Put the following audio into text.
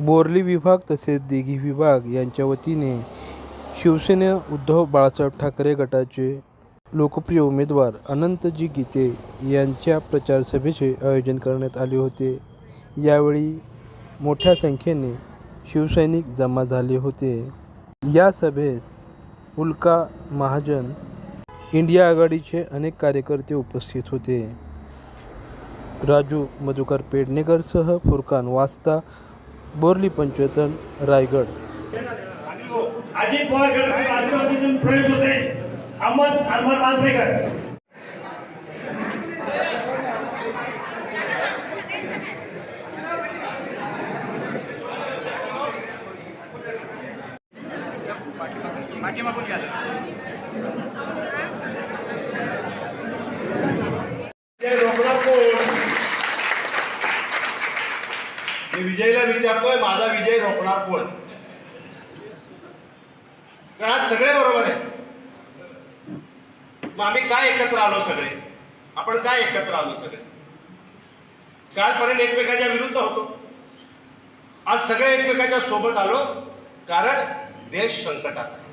बोर्ली विभाग तसेच दिघी विभाग यांच्या वतीने शिवसेना उद्धव बाळासाहेब ठाकरे गटाचे लोकप्रिय उमेदवार अनंतजी गीते यांच्या प्रचार सभेचे आयोजन करण्यात आले होते. यावेळी मोठ्या संख्येने शिवसैनिक जमा झाले होते. या सभेत उल्का महाजन इंडिया आघाडीचे अनेक कार्यकर्ते उपस्थित होते. राजू मधुकर पेडणेकरसह फुरकान वास्ता बोरली पंचवतन रायगड. अजित पवार राष्ट्रवादीतून प्रवेश होते अहमद विजय रोखणार कोण मी विजयला विचारतोय माझा विजय रोखणार कोण? कारण आज सगळे बरोबर आहे मग आम्ही काय एकत्र आलो सगळे? आपण काय एकत्र आलो सगळे? कालपर्यंत एकमेकांच्या विरुद्ध होतो. आज सगळे एकमेकांच्या सोबत आलो कारण देश संकटात आहे.